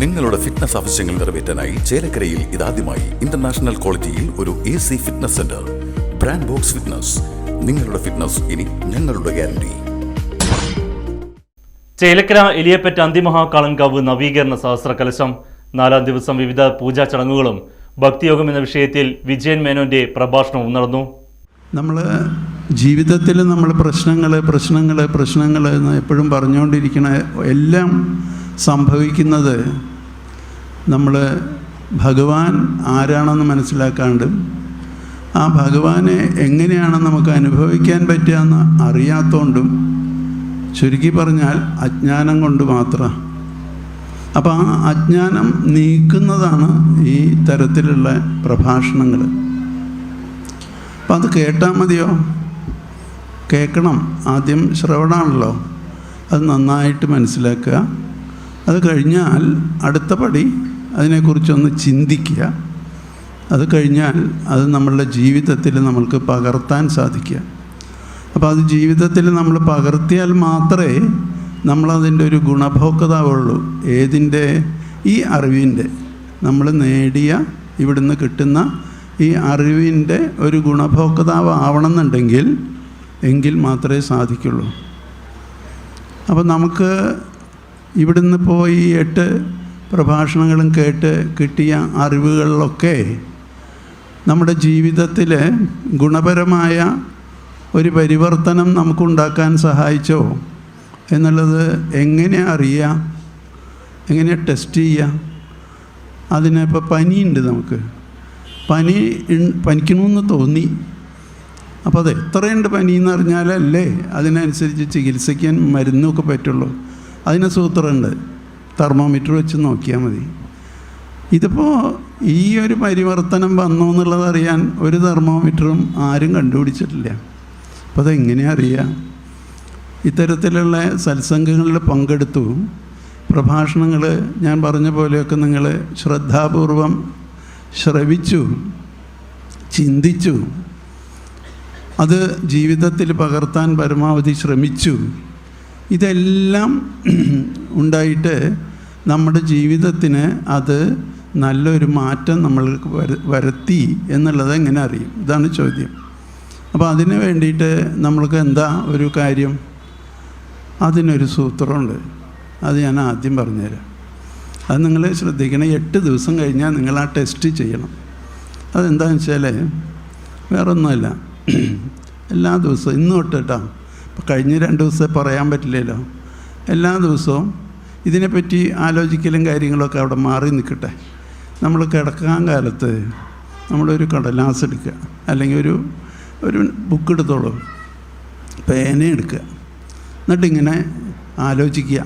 നിങ്ങളുടെ ഫിറ്റ്നസ് ആവശ്യങ്ങൾ നിറവേറ്റാനായി ചേലക്കരയിൽ ഇതാദ്യമായി ഇന്റർനാഷണൽ ക്വാളിറ്റിയിൽ ഒരു A C fitness centre brand box fitness നിങ്ങളുടെ ഫിറ്റ്നസ് ഇനി ഞങ്ങളുടെ ഗ്യാരണ്ടി ചേലക്കര എലിയപ്പറ്റ അന്തിമഹാകാളങ്കാവ് നവീകരണ സഹസ്ര കലശം. നാലാം ദിവസം വിവിധ പൂജാ ചടങ്ങുകളും ഭക്തിയോഗം എന്ന വിഷയത്തിൽ വിജയൻ മേനോന്റെ പ്രഭാഷണവും നടന്നു. നമ്മൾ ജീവിതത്തിൽ നമ്മൾ പ്രശ്നങ്ങൾ പ്രശ്നങ്ങൾ പ്രശ്നങ്ങൾ എന്ന് എപ്പോഴും പറഞ്ഞുകൊണ്ടിരിക്കണ എല്ലാം സംഭവിക്കുന്നത് നമ്മൾ ഭഗവാൻ ആരാണെന്ന് മനസ്സിലാക്കാണ്ട് ആ ഭഗവാനെ എങ്ങനെയാണ് നമുക്ക് അനുഭവിക്കാൻ പറ്റുകയെന്ന് അറിയാത്തതുകൊണ്ടും ചുരുക്കി പറഞ്ഞാൽ അജ്ഞാനം കൊണ്ട് മാത്രം. അപ്പോൾ ആ അജ്ഞാനം നീക്കുന്നതാണ് ഈ തരത്തിലുള്ള പ്രഭാഷണങ്ങൾ അപ്പം അത് കേട്ടാൽ മതിയോ? കേൾക്കണം ആദ്യം ശ്രവണമാണല്ലോ അത് നന്നായിട്ട് മനസ്സിലാക്കുക. അത് കഴിഞ്ഞാൽ അടുത്ത പടി അതിനെക്കുറിച്ചൊന്ന് ചിന്തിക്കുക. അത് കഴിഞ്ഞാൽ അത് നമ്മളുടെ ജീവിതത്തിൽ നമ്മൾക്ക് പകർത്താൻ സാധിക്കുക. അപ്പോൾ അത് ജീവിതത്തിൽ നമ്മൾ പകർത്തിയാൽ മാത്രമേ നമ്മളതിന്റെ ഒരു ഗുണഭോക്താവുള്ളൂ. ഏതിന്റെ? ഈ അറിവിന്റെ. നമ്മൾ നേടിയ ഇവിടുന്ന് കിട്ടുന്ന ഈ അറിവിന്റെ ഒരു ഗുണഭോക്താവ് ആവണമെന്നുണ്ടെങ്കിൽ എങ്കിൽ മാത്രമേ സാധിക്കുള്ളൂ. അപ്പോൾ നമുക്ക് ഇവിടുന്ന് പോയി എട്ട് പ്രഭാഷണങ്ങളും കേട്ട് കിട്ടിയ അറിവുകളിലൊക്കെ നമ്മുടെ ജീവിതത്തിൽ ഗുണപരമായ ഒരു പരിവർത്തനം നമുക്കുണ്ടാക്കാൻ സഹായിച്ചോ? എന്നുള്ളത് എങ്ങനെ അറിയാം? എങ്ങനെ ടെസ്റ്റ് ചെയ്യാം? അതിനിപ്പോൾ പനിയുണ്ട് നമുക്ക്. പനി പനിക്കണമെന്ന് തോന്നി. അപ്പോൾ അത് എത്രയുണ്ട് പനി എന്ന് അറിഞ്ഞാലല്ലേ അതിനനുസരിച്ച് ചികിത്സിക്കാൻ മരുന്നൊക്കെ പറ്റുള്ളൂ. അതിന് സൂത്രമുണ്ട് തെർമോമീറ്റർ വെച്ച് നോക്കിയാൽ മതി. ഇതിപ്പോൾ ഈ ഒരു പരിവർത്തനം വന്നു എന്നുള്ളത് അറിയാൻ ഒരു തെർമോമീറ്ററും ആരും കണ്ടുപിടിച്ചിട്ടില്ല. അപ്പോൾ അതെങ്ങനെയാ അറിയാം? ഇത്തരത്തിലുള്ള സത്സംഗങ്ങളിൽ പങ്കെടുത്തു. പ്രഭാഷണങ്ങൾ ഞാൻ പറഞ്ഞ പോലെയൊക്കെ നിങ്ങൾ ശ്രദ്ധാപൂർവം ശ്രവിച്ചു ചിന്തിച്ചു. അത് ജീവിതത്തിൽ പകർത്താൻ പരമാവധി ശ്രമിച്ചു. ഇതെല്ലാം ഉണ്ടായിട്ട് നമ്മുടെ ജീവിതത്തിന് അത് നല്ലൊരു മാറ്റം നമ്മൾക്ക് വരുത്തി എന്നുള്ളത് എങ്ങനെ അറിയും? ഇതാണ് ചോദ്യം. അപ്പോൾ അതിന് വേണ്ടിയിട്ട് നമ്മൾക്ക് എന്താ ഒരു കാര്യം? അതിനൊരു സൂത്രമുണ്ട്. അത് ഞാൻ ആദ്യം പറഞ്ഞുതരാം. അത് നിങ്ങൾ ശ്രദ്ധിക്കണം. എട്ട് ദിവസം കഴിഞ്ഞാൽ നിങ്ങൾ ആ ടെസ്റ്റ് ചെയ്യണം. അതെന്താണെന്ന് വെച്ചാൽ വേറൊന്നുമല്ല. എല്ലാ ദിവസവും ഇന്ന് തൊട്ട് കേട്ടോ. കഴിഞ്ഞ രണ്ട് ദിവസം പറയാൻ പറ്റില്ലല്ലോ. എല്ലാ ദിവസവും ഇതിനെപ്പറ്റി ആലോചിക്കലും കാര്യങ്ങളൊക്കെ അവിടെ മാറി നിൽക്കട്ടെ. നമ്മൾ കിടക്കാൻ കാലത്ത് നമ്മളൊരു കടലാസ് എടുക്കുക. അല്ലെങ്കിൽ ഒരു ഒരു ബുക്ക് എടുത്തോളൂ. പേന എടുക്കുക. എന്നിട്ട് ഇങ്ങനെ ആലോചിക്കുക.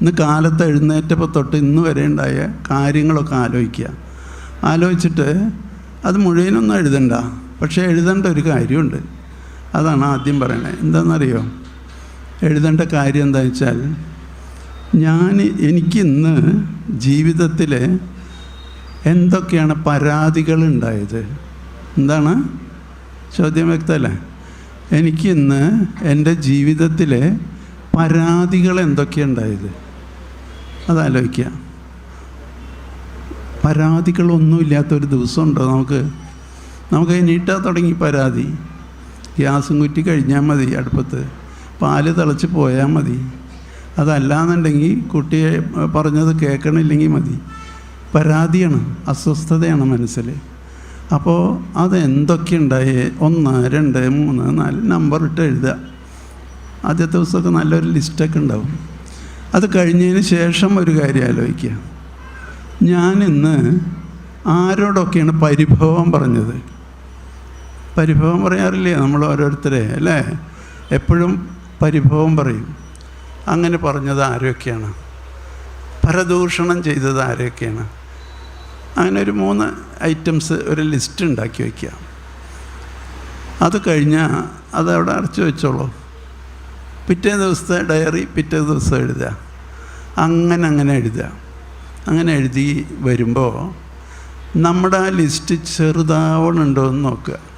ഇന്ന് കാലത്ത് എഴുന്നേറ്റപ്പോൾ തൊട്ട് ഇന്ന് വരെ ഉണ്ടായ കാര്യങ്ങളൊക്കെ ആലോചിക്കുക. ആലോചിച്ചിട്ട് അത് മുഴുവനൊന്നും എഴുതണ്ട. പക്ഷേ എഴുതേണ്ട ഒരു കാര്യമുണ്ട്. അതാണ് ആദ്യം പറയണത് എന്താണെന്നറിയോ? എഴുതേണ്ട കാര്യം എന്താ വെച്ചാൽ ഞാൻ എനിക്കിന്ന് ജീവിതത്തിൽ എന്തൊക്കെയാണ് പരാതികൾ ഉണ്ടായത്? എന്താണ്? ചോദ്യം വ്യക്തമല്ലേ? എനിക്കിന്ന് എന്റെ ജീവിതത്തിൽ പരാതികൾ എന്തൊക്കെയുണ്ടായത് അതാലോചിക്കുക. പരാതികളൊന്നുമില്ലാത്തൊരു ദിവസമുണ്ടോ നമുക്ക്? നമുക്ക് നീട്ടാൻ തുടങ്ങി പരാതി. ഗ്യാസും കുറ്റി കഴിഞ്ഞാൽ മതി അടുപ്പത്ത്. പാൽ തിളച്ച് പോയാൽ മതി. അതല്ലാന്നുണ്ടെങ്കിൽ കുട്ടിയെ പറഞ്ഞത് കേൾക്കണില്ലെങ്കിൽ മതി. പരാതിയാണ് അസ്വസ്ഥതയാണ് മനസ്സിൽ. അപ്പോൾ അതെന്തൊക്കെയുണ്ടായേ ഒന്ന് രണ്ട് മൂന്ന് നാല് നമ്പർ ഇട്ട് എഴുതുക. ആദ്യത്തെ ദിവസമൊക്കെ നല്ലൊരു ലിസ്റ്റൊക്കെ ഉണ്ടാവും. അത് കഴിഞ്ഞതിന് ശേഷം ഒരു കാര്യം ആലോചിക്കുക. ഞാനിന്ന് ആരോടൊക്കെയാണ് പരിഭവം പറഞ്ഞത്? പരിഭവം പറയാറില്ലേ? നമ്മൾ ഓരോരുത്തരെ അല്ലേ? എപ്പോഴും പരിഭവം പറയും. അങ്ങനെ പറഞ്ഞത് ആരൊക്കെയാണ് പരദൂഷണം ചെയ്തത് ആരൊക്കെയാണ് അങ്ങനെ ഒരു മൂന്ന് ഐറ്റംസ് ഒരു ലിസ്റ്റ് ഉണ്ടാക്കി വയ്ക്കുക. അത് കഴിഞ്ഞാൽ അതവിടെ അടച്ചു വെച്ചോളൂ. പിറ്റേ ദിവസത്തെ ഡയറി പിറ്റേ ദിവസം എഴുതുക. അങ്ങനെ അങ്ങനെ എഴുതുക. അങ്ങനെ എഴുതി വരുമ്പോൾ നമ്മുടെ ആ ലിസ്റ്റ് ചെറുതാവണുണ്ടോ എന്ന് നോക്കുക.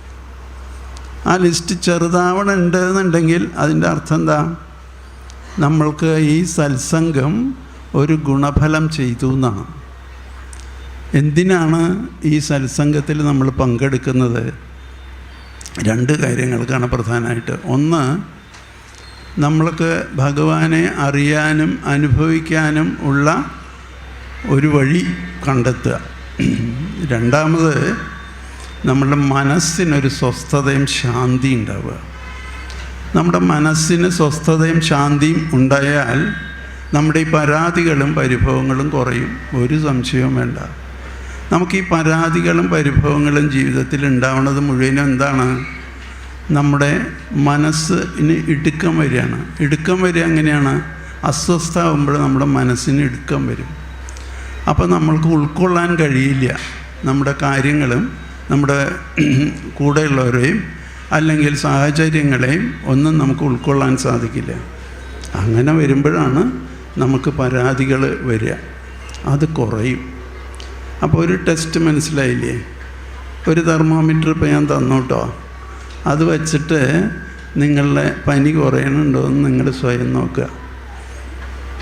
ആ ലിസ്റ്റ് ചെറുതാവണുണ്ട് എന്നുണ്ടെങ്കിൽ അതിന്റെ അർത്ഥം എന്താ? നമ്മൾക്ക് ഈ സത്സംഗം ഒരു ഗുണഫലം ചെയ്തു എന്നാണ്. എന്തിനാണ് ഈ സത്സംഗത്തിൽ നമ്മൾ പങ്കെടുക്കുന്നത്? രണ്ട് കാര്യങ്ങൾക്കാണ് പ്രധാനമായിട്ട്. ഒന്ന് നമ്മൾക്ക് ഭഗവാനെ അറിയാനും അനുഭവിക്കാനും ഉള്ള ഒരു വഴി കണ്ടെത്തുക. രണ്ടാമത് നമ്മുടെ മനസ്സിനൊരു സ്വസ്ഥതയും ശാന്തിയും ഉണ്ടാവുക. നമ്മുടെ മനസ്സിന് സ്വസ്ഥതയും ശാന്തിയും ഉണ്ടായാൽ നമ്മുടെ ഈ പരാതികളും പരിഭവങ്ങളും കുറയും. ഒരു സംശയവും വേണ്ട. നമുക്ക് ഈ പരാതികളും പരിഭവങ്ങളും ജീവിതത്തിൽ ഉണ്ടാവുന്നത് മുഴുവനും എന്താണ്? നമ്മുടെ മനസ്സിന് ഇടുക്കം വരികയാണ്. ഇടുക്കം വരിക എങ്ങനെയാണ്? അസ്വസ്ഥ ആകുമ്പോൾ നമ്മുടെ മനസ്സിന് ഇടുക്കം വരും. അപ്പോൾ നമ്മൾക്ക് ഉൾക്കൊള്ളാൻ കഴിയില്ല. നമ്മുടെ കാര്യങ്ങളും നമ്മുടെ കൂടെയുള്ളവരെയും അല്ലെങ്കിൽ സാഹചര്യങ്ങളെയും ഒന്നും നമുക്ക് ഉൾക്കൊള്ളാൻ സാധിക്കില്ല. അങ്ങനെ വരുമ്പോഴാണ് നമുക്ക് പരാതികൾ വരിക. അത് കുറയും. അപ്പോൾ ഒരു ടെസ്റ്റ് മനസ്സിലായില്ലേ? ഒരു തെർമോമീറ്റർ ഇപ്പോൾ ഞാൻ തന്നോട്ടോ. അത് വച്ചിട്ട് നിങ്ങളുടെ പനി കുറയണുണ്ടോ എന്ന് നിങ്ങൾ സ്വയം നോക്കുക.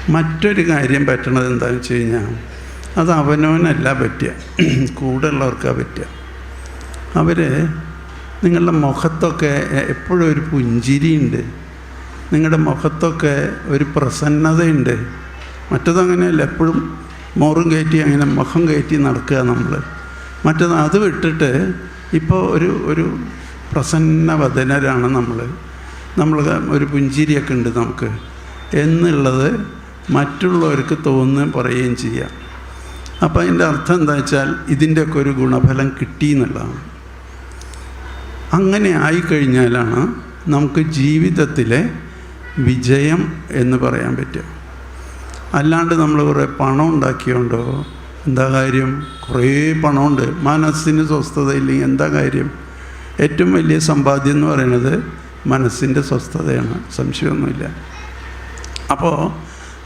മറ്റൊരു കാര്യം പറ്റണത് എന്താണെന്ന് വെച്ച് കഴിഞ്ഞാൽ അത് അവനവനല്ല പറ്റുക. കൂടെ ഉള്ളവർക്കാണ് പറ്റുക. അവർ നിങ്ങളുടെ മുഖത്തൊക്കെ എപ്പോഴും ഒരു പുഞ്ചിരിയുണ്ട്. നിങ്ങളുടെ മുഖത്തൊക്കെ ഒരു പ്രസന്നതയുണ്ട്. മറ്റതങ്ങനെയല്ല എപ്പോഴും മോറും കയറ്റി അങ്ങനെ മുഖം കയറ്റി നടക്കുക നമ്മൾ മറ്റത് അത് വിട്ടിട്ട് ഇപ്പോൾ ഒരു ഒരു പ്രസന്ന പ്രസന്നവദനരാണ് നമ്മൾ നമ്മൾ ഒരു പുഞ്ചിരിയൊക്കെ ഉണ്ട് നമുക്ക്. എന്നുള്ളത് മറ്റുള്ളവർക്ക് തോന്നുകയും പറയുകയും ചെയ്യാം. അപ്പോൾ അതിന്റെ അർത്ഥം എന്താ വെച്ചാൽ ഇതിന്റെയൊക്കെ ഒരു ഗുണഫലം കിട്ടി എന്നുള്ളതാണ്. അങ്ങനെ ആയിക്കഴിഞ്ഞാലാണ് നമുക്ക് ജീവിതത്തിലെ വിജയം എന്ന് പറയാൻ പറ്റുക. അല്ലാണ്ട് നമ്മൾ കുറേ പണം ഉണ്ടാക്കിയോണ്ടോ? എന്താ കാര്യം? കുറേ പണമുണ്ട്. മനസ്സിന് സ്വസ്ഥതയില്ലെങ്കിൽ എന്താ കാര്യം? ഏറ്റവും വലിയ സമ്പാദ്യം എന്ന് പറയുന്നത് മനസ്സിന്റെ സ്വസ്ഥതയാണ്. സംശയമൊന്നുമില്ല. അപ്പോൾ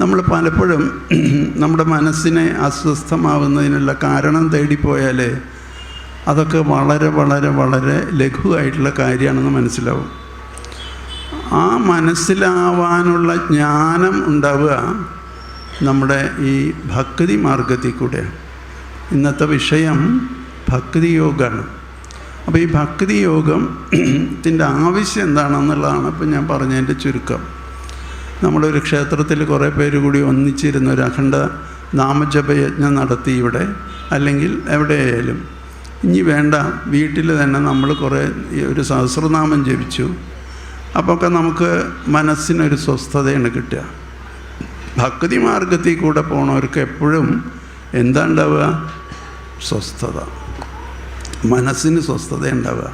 നമ്മൾ പലപ്പോഴും നമ്മുടെ മനസ്സിനെ അസ്വസ്ഥമാവുന്നതിനുള്ള കാരണം തേടിപ്പോയാൽ അതൊക്കെ വളരെ വളരെ വളരെ ലഘുവായിട്ടുള്ള കാര്യമാണെന്ന് മനസ്സിലാവും. ആ മനസ്സിലാവാനുള്ള ജ്ഞാനം ഉണ്ടാവുക നമ്മുടെ ഈ ഭക്തി മാർഗത്തിൽ കൂടെ ഇന്നത്തെ വിഷയം ഭക്തി യോഗമാണ് അപ്പോൾ ഈ ഭക്തി യോഗത്തിന്റെ ആവശ്യം എന്താണെന്നുള്ളതാണ് ഇപ്പം ഞാൻ പറഞ്ഞതിന്റെ ചുരുക്കം. നമ്മളൊരു ക്ഷേത്രത്തിൽ കുറേ പേര് കൂടി ഒന്നിച്ചിരുന്ന ഒരു അഖണ്ഡ നാമജപയജ്ഞം നടത്തി ഇവിടെ അല്ലെങ്കിൽ എവിടെയായാലും ഇനി വേണ്ട വീട്ടിൽ തന്നെ നമ്മൾ കുറേ ഒരു സഹസ്രനാമം ജപിച്ചു. അപ്പോൾ ഒക്കെ നമുക്ക് മനസ്സിനൊരു സ്വസ്ഥതയാണ് കിട്ടുക. ഭക്തി മാർഗത്തിൽ കൂടെ പോണവർക്ക് എപ്പോഴും എന്താ ഉണ്ടാവുക സ്വസ്ഥത. മനസ്സിന് സ്വസ്ഥത ഉണ്ടാവുക.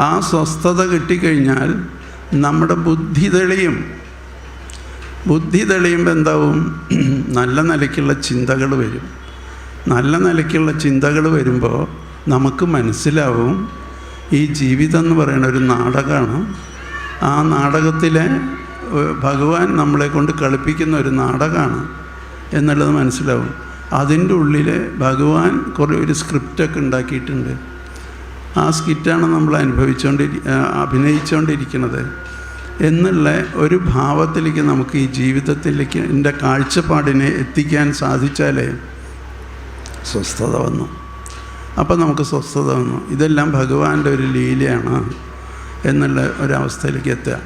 ആ സ്വസ്ഥത കിട്ടിക്കഴിഞ്ഞാൽ നമ്മുടെ ബുദ്ധി തെളിയും. ബുദ്ധി തെളിയുമ്പോൾ എന്താവും? നല്ല നിലയ്ക്കുള്ള ചിന്തകൾ വരും. നല്ല നിലയ്ക്കുള്ള ചിന്തകൾ വരുമ്പോൾ നമുക്ക് മനസ്സിലാവും. ഈ ജീവിതം എന്ന് പറയുന്ന ഒരു നാടകമാണ്. ആ നാടകത്തിലെ ഭഗവാൻ നമ്മളെ കൊണ്ട് കളിപ്പിക്കുന്ന ഒരു നാടകമാണ് എന്നുള്ളത് മനസ്സിലാവും. അതിന്റെ ഉള്ളിൽ ഭഗവാൻ കുറേ ഒരു സ്ക്രിപ്റ്റൊക്കെ ഉണ്ടാക്കിയിട്ടുണ്ട്. ആ സ്കിറ്റാണ് നമ്മൾ അനുഭവിച്ചുകൊണ്ടിരി അഭിനയിച്ചുകൊണ്ടിരിക്കുന്നത് എന്നുള്ള ഒരു ഭാവത്തിലേക്ക് നമുക്ക് ഈ ജീവിതത്തിലേക്ക് എന്റെ കാഴ്ചപ്പാടിനെ എത്തിക്കാൻ സാധിച്ചാലേ സ്വസ്ഥത വന്നു. അപ്പം നമുക്ക് സ്വസ്ഥത വന്നു. ഇതെല്ലാം ഭഗവാന്റെ ഒരു ലീലയാണ് എന്നുള്ള ഒരവസ്ഥയിലേക്ക് എത്തുക.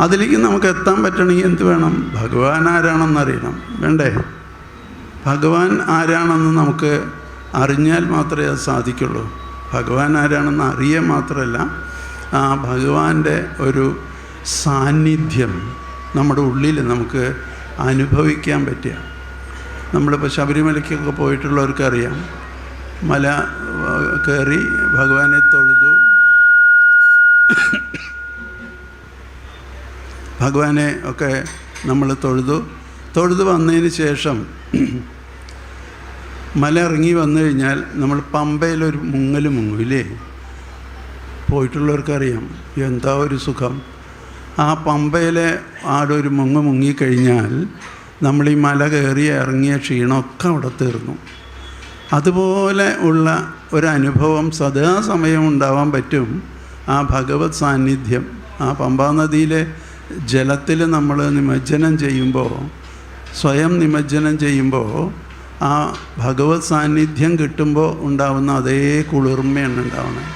അതിലേക്ക് നമുക്ക് എത്താൻ പറ്റണമെങ്കിൽ എന്ത് വേണം? ഭഗവാൻ ആരാണെന്നറിയണം വേണ്ടേ? ഭഗവാൻ ആരാണെന്ന് നമുക്ക് അറിഞ്ഞാൽ മാത്രമേ അത് സാധിക്കുള്ളൂ. ഭഗവാൻ ആരാണെന്ന് അറിയുക മാത്രമല്ല ആ ഭഗവാന്റെ ഒരു സാന്നിധ്യം നമ്മുടെ ഉള്ളിൽ നമുക്ക് അനുഭവിക്കാൻ പറ്റുക. നമ്മളിപ്പോൾ ശബരിമലയ്ക്കൊക്കെ പോയിട്ടുള്ളവർക്കറിയാം മല കയറി ഭഗവാനെ തൊഴുതു. ഭഗവാനെ ഒക്കെ നമ്മൾ തൊഴുതു. തൊഴുതു വന്നതിന് ശേഷം മല ഇറങ്ങി വന്നു കഴിഞ്ഞാൽ നമ്മൾ പമ്പയിലൊരു മുങ്ങൽ മുങ്ങില്ലേ പോയിട്ടുള്ളവർക്കറിയാം എന്താ ഒരു സുഖം? ആ പമ്പയിലെ ആടൊരു മുങ്ങ മുങ്ങിക്കഴിഞ്ഞാൽ നമ്മൾ ഈ മല കയറി ഇറങ്ങിയ ക്ഷീണമൊക്കെ അവിടെ തീർന്നു. അതുപോലെ ഉള്ള ഒരനുഭവം സദാസമയം ഉണ്ടാവാൻ പറ്റും. ആ ഭഗവത് സാന്നിധ്യം ആ പമ്പാ നദിയിലെ ജലത്തിൽ നമ്മൾ നിമജ്ജനം ചെയ്യുമ്പോൾ സ്വയം നിമജ്ജനം ചെയ്യുമ്പോൾ ആ ഭഗവത് സാന്നിധ്യം കിട്ടുമ്പോൾ ഉണ്ടാവുന്ന അതേ കുളിർമയാണ് ഉണ്ടാവുന്നത്.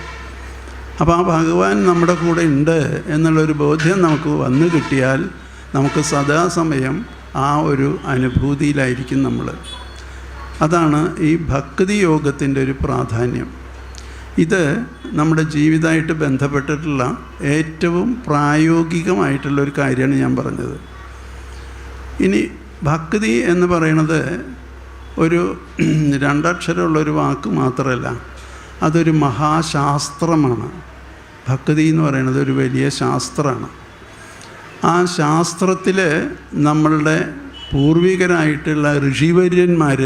അപ്പോൾ ആ ഭഗവാൻ നമ്മുടെ കൂടെ ഉണ്ട് എന്നുള്ളൊരു ബോധ്യം നമുക്ക് വന്നു കിട്ടിയാൽ നമുക്ക് സദാസമയം ആ ഒരു അനുഭൂതിയിലായിരിക്കും നമ്മൾ. അതാണ് ഈ ഭക്തി യോഗത്തിന്റെ ഒരു പ്രാധാന്യം. ഇത് നമ്മുടെ ജീവിതമായിട്ട് ബന്ധപ്പെട്ടിട്ടുള്ള ഏറ്റവും പ്രായോഗികമായിട്ടുള്ള ഒരു കാര്യമാണ് ഞാൻ പറഞ്ഞത്. ഇനി ഭക്തി എന്ന് പറയുന്നത് ഒരു രണ്ടക്ഷരമുള്ള ഒരു വാക്ക് മാത്രമല്ല അതൊരു മഹാശാസ്ത്രമാണ്. ഭക്തി എന്ന് പറയുന്നത് ഒരു വലിയ ശാസ്ത്രമാണ്. ആ ശാസ്ത്രത്തിൽ നമ്മളുടെ പൂർവികരായിട്ടുള്ള ഋഷിവര്യന്മാർ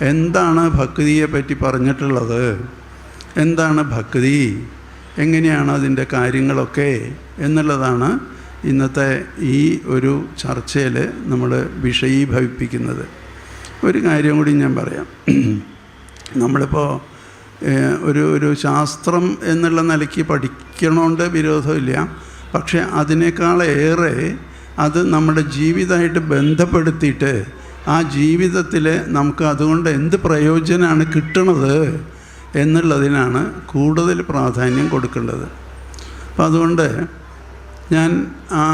എന്താണ് ഭക്തിയെ പറ്റി പറഞ്ഞിട്ടുള്ളത്? എന്താണ് ഭക്തി? എങ്ങനെയാണ് അതിന്റെ കാര്യങ്ങളൊക്കെ എന്നുള്ളതാണ് ഇന്നത്തെ ഈ ഒരു ചർച്ചയിൽ നമ്മൾ വിഷയീഭവിപ്പിക്കുന്നത്. ഒരു കാര്യം കൂടി ഞാൻ പറയാം. നമ്മളിപ്പോൾ ഒരു ഒരു ശാസ്ത്രം എന്നുള്ള നിലയ്ക്ക് പഠിക്കണോണ്ട് വിരോധമില്ല. പക്ഷേ അതിനേക്കാളേറെ അത് നമ്മുടെ ജീവിതമായിട്ട് ബന്ധപ്പെടുത്തിയിട്ട് ആ ജീവിതത്തിൽ നമുക്ക് അതുകൊണ്ട് എന്ത് പ്രയോജനമാണ് കിട്ടണത് എന്നുള്ളതിനാണ് കൂടുതൽ പ്രാധാന്യം കൊടുക്കേണ്ടത്. അപ്പം അതുകൊണ്ട് ഞാൻ ആ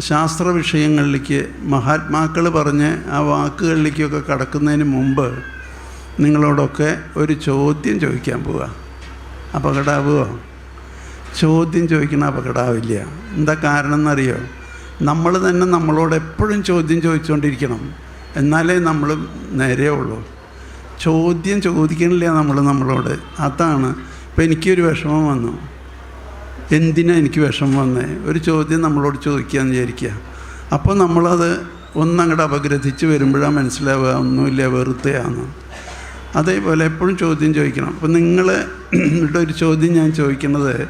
ശാസ്ത്ര വിഷയങ്ങളിലേക്ക് മഹാത്മാക്കൾ പറഞ്ഞ് ആ വാക്കുകളിലേക്കൊക്കെ കടക്കുന്നതിന് മുമ്പ് നിങ്ങളോടൊക്കെ ഒരു ചോദ്യം ചോദിക്കാൻ പോവുക അപകടാവുമോ ചോദ്യം ചോദിക്കണ അപകടമില്ല എന്താ കാരണം എന്നറിയോ നമ്മൾ തന്നെ നമ്മളോട് എപ്പോഴും ചോദ്യം ചോദിച്ചുകൊണ്ടിരിക്കണം. എന്നാലേ നമ്മൾ നേരെയുള്ളൂ ചോദ്യം ചോദിക്കണില്ല നമ്മൾ നമ്മളോട്. അതാണ് ഇപ്പം എനിക്കൊരു വിഷമം വന്നു. എന്തിനാ എനിക്ക് വിഷമം വന്നേ? ഒരു ചോദ്യം നമ്മളോട് ചോദിക്കുകയെന്ന് വിചാരിക്കുക അപ്പോൾ നമ്മളത് ഒന്നങ്ങോട്ട് അപഗ്രഥിച്ച് വരുമ്പോഴാണ് മനസ്സിലാവുക ഒന്നുമില്ല വെറുതെയാണ് അതേപോലെ എപ്പോഴും ചോദ്യം ചോദിക്കണം. അപ്പോൾ നിങ്ങളുടെ ഒരു ചോദ്യം ഞാൻ ചോദിക്കുന്നത്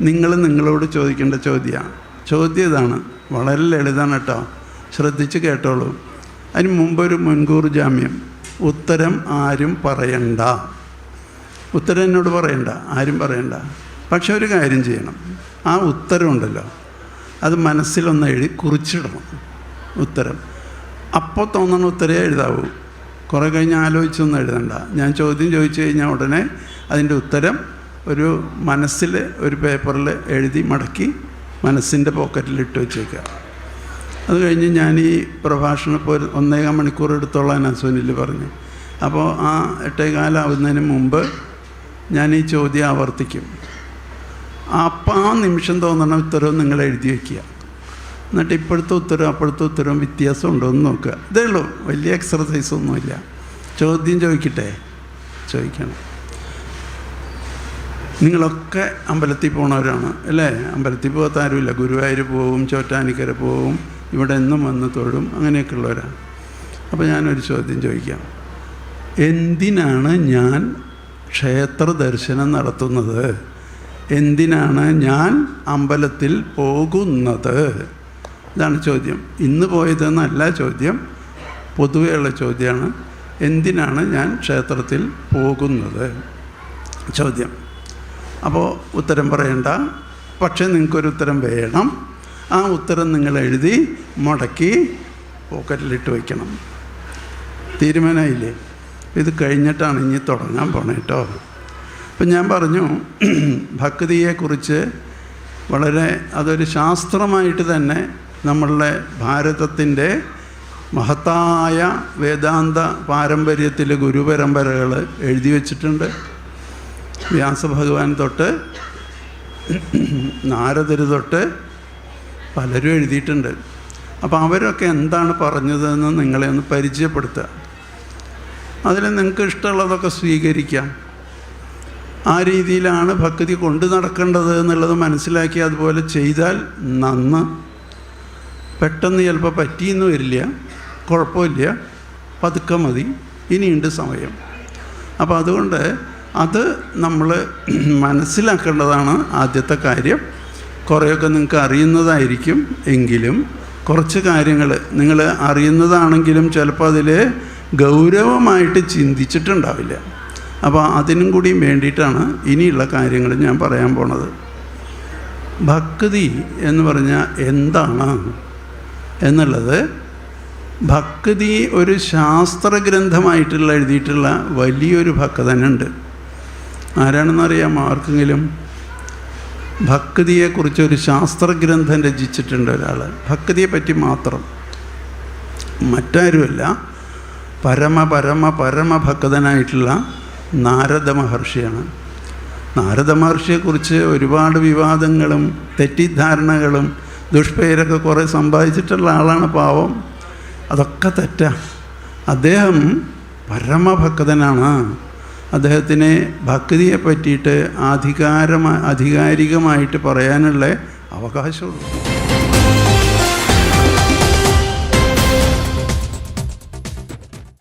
നിങ്ങൾ നിങ്ങളോട് ചോദിക്കേണ്ട ചോദ്യമാണ് ചോദ്യം ഇതാണ്. വളരെ ലളിതമാണ് കേട്ടോ. ശ്രദ്ധിച്ച് കേട്ടോളൂ. അതിന് മുമ്പ് ഒരു മുൻകൂർ ജാമ്യം. ഉത്തരം ആരും പറയണ്ട. ഉത്തരം എന്നോട് പറയണ്ട. ആരും പറയണ്ട. പക്ഷെ ഒരു കാര്യം ചെയ്യണം. ആ ഉത്തരമുണ്ടല്ലോ അത് മനസ്സിലൊന്ന് എഴുതി കുറിച്ചിടണം. ഉത്തരം. അപ്പോൾ തോന്നണ ഉത്തരേ എഴുതാവൂ. കുറേ കഴിഞ്ഞ് ആലോചിച്ചൊന്നും എഴുതണ്ട. ഞാൻ ചോദ്യം ചോദിച്ചു കഴിഞ്ഞാൽ ഉടനെ അതിന്റെ ഉത്തരം ഒരു മനസ്സിൽ ഒരു പേപ്പറിൽ എഴുതി മടക്കി മനസ്സിന്റെ പോക്കറ്റിൽ ഇട്ട് വെച്ചേക്കുക അത് കഴിഞ്ഞ് ഞാൻ ഈ പ്രഭാഷണം ഇപ്പോൾ ഒന്നേകാൽ മണിക്കൂർ എടുത്തോളാൻ സുനിൽ പറഞ്ഞു. അപ്പോൾ ആ എട്ടേകാലാവുന്നതിന് മുമ്പ് ഞാൻ ഈ ചോദ്യം ആവർത്തിക്കും. അപ്പം ആ നിമിഷം തോന്നണ ഉത്തരവും നിങ്ങൾ എഴുതി വയ്ക്കുക എന്നിട്ട് ഇപ്പോഴത്തെ ഉത്തരവും അപ്പോഴത്തെ ഉത്തരവും വ്യത്യാസം ഉണ്ടോ എന്ന് നോക്കുക. ഇതേ ഉള്ളൂ വലിയ എക്സർസൈസ് ഒന്നുമില്ല. ചോദ്യം ചോദിക്കട്ടെ? ചോദിക്കണം. നിങ്ങളൊക്കെ അമ്പലത്തിൽ പോണവരാണ് അല്ലേ? അമ്പലത്തിൽ പോകാത്ത ആരുമില്ല ഗുരുവായൂർ പോവും ചോറ്റാനിക്കര പോവും ഇവിടെ എന്നും വന്ന് തൊഴും അങ്ങനെയൊക്കെ ഉള്ളവരാണ് അപ്പോൾ ഞാനൊരു ചോദ്യം ചോദിക്കാം. എന്തിനാണ് ഞാൻ ക്ഷേത്ര ദർശനം നടത്തുന്നത്? എന്തിനാണ് ഞാൻ അമ്പലത്തിൽ പോകുന്നത്? ഇതാണ് ചോദ്യം. ഇന്ന് പോയതെന്നല്ല ചോദ്യം. പൊതുവെയുള്ള ചോദ്യമാണ്. എന്തിനാണ് ഞാൻ ക്ഷേത്രത്തിൽ പോകുന്നത്? ചോദ്യം. അപ്പോൾ ഉത്തരം പറയണ്ട. പക്ഷേ നിങ്ങൾക്കൊരു ഉത്തരം വേണം. ആ ഉത്തരം നിങ്ങൾ എഴുതി മുടക്കി പോക്കറ്റിലിട്ട് വയ്ക്കണം തീരുമാനമായില്ലേ ഇത് കഴിഞ്ഞിട്ടാണ് ഇനി തുടങ്ങാൻ പോണേ കേട്ടോ അപ്പം ഞാൻ പറഞ്ഞു ഭക്തിയെക്കുറിച്ച് വളരെ അതൊരു ശാസ്ത്രമായിട്ട് തന്നെ നമ്മളുടെ ഭാരതത്തിന്റെ മഹത്തായ വേദാന്ത പാരമ്പര്യത്തിലെ ഗുരുപരമ്പരകൾ എഴുതി വച്ചിട്ടുണ്ട്. വ്യാസഭഗവാൻ തൊട്ട് നാരദർ തൊട്ട് പലരും എഴുതിയിട്ടുണ്ട്. അപ്പോൾ അവരൊക്കെ എന്താണ് പറഞ്ഞതെന്ന് നിങ്ങളെ ഒന്ന് പരിചയപ്പെടുത്തുക. അതിൽ നിങ്ങൾക്ക് ഇഷ്ടമുള്ളതൊക്കെ സ്വീകരിക്കാം. ആ രീതിയിലാണ് ഭക്തി കൊണ്ടു നടക്കേണ്ടത് എന്നുള്ളത് മനസ്സിലാക്കി അതുപോലെ ചെയ്താൽ നന്ന്. പെട്ടെന്ന് ചിലപ്പോൾ പറ്റിയെന്ന് വരില്ല. കുഴപ്പമില്ല. പതുക്കെ മതി. ഇനിയുണ്ട് സമയം. അപ്പോൾ അതുകൊണ്ട് അത് നമ്മൾ മനസ്സിലാക്കേണ്ടതാണ് ആദ്യത്തെ കാര്യം. കുറേയൊക്കെ നിങ്ങൾക്ക് അറിയുന്നതായിരിക്കും എങ്കിലും കുറച്ച് കാര്യങ്ങൾ നിങ്ങൾ അറിയുന്നതാണെങ്കിലും ചിലപ്പോൾ അതിൽ ഗൗരവമായിട്ട് ചിന്തിച്ചിട്ടുണ്ടാവില്ല. അപ്പോൾ അതിനും കൂടി വേണ്ടിയിട്ടാണ് ഇനിയുള്ള കാര്യങ്ങൾ ഞാൻ പറയാൻ പോണത്. ഭക്തി എന്ന് പറഞ്ഞാൽ എന്താണ്? എന്നുള്ളത് ഭക്തി ഒരു ശാസ്ത്രഗ്രന്ഥമായിട്ടുള്ള എഴുതിയിട്ടുള്ള വലിയൊരു ഭക്തനുണ്ട് ആരാണെന്നറിയാമോ? ആർക്കെങ്കിലും ഭക്തിയെക്കുറിച്ച് ഒരു ശാസ്ത്രഗ്രന്ഥം രചിച്ചിട്ടുണ്ട് ഒരാൾ ഭക്തിയെ പറ്റി മാത്രം. മറ്റാരുമല്ല. പരമ പരമ പരമഭക്തനായിട്ടുള്ള നാരദ മഹർഷിയാണ്. നാരദ മഹർഷിയെക്കുറിച്ച് ഒരുപാട് വിവാദങ്ങളും തെറ്റിദ്ധാരണകളും ദുഷ്പേരൊക്കെ കുറേ സമ്പാദിച്ചിട്ടുള്ള ആളാണ് പാവം. അതൊക്കെ തെറ്റാ. അദ്ദേഹം പരമഭക്തനാണ്. അദ്ദേഹത്തിന് ഭക്തിയെ പറ്റിയിട്ട് അധികാരമായി ആധികാരികമായിട്ട് പറയാനുള്ള അവകാശമുള്ളൂ.